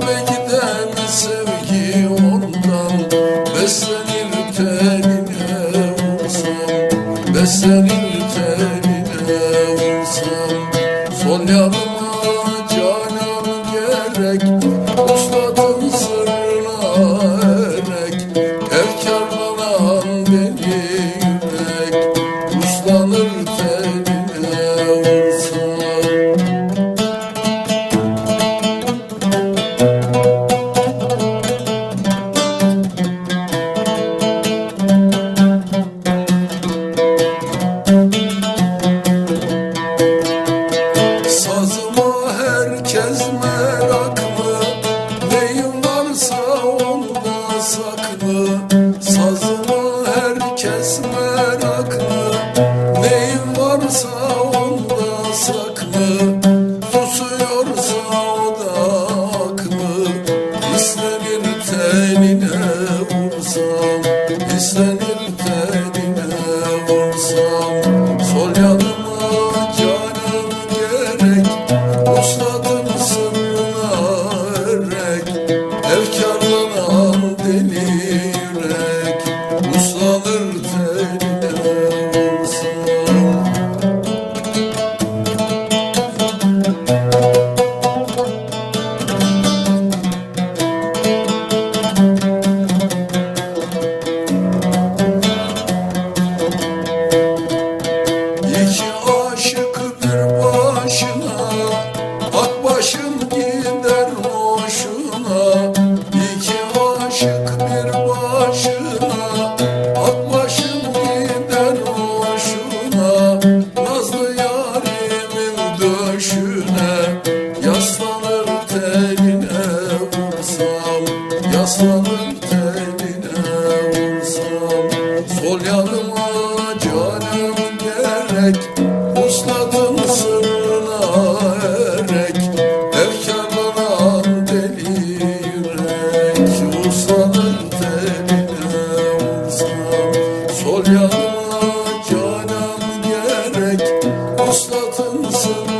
Kalbe giden sevgi ondan Beslenir tenine vursam Beslenir tenine vursam Sol yanım sağımda saklı Sazıma herkes meraklı. Neyim varsa onda saklı. Sol yanıma canım gerek Uslatın sırrına erek Efkarlanan deli yürek Usladın teline vursam Sol yanıma canım gerek Uslatın sırrına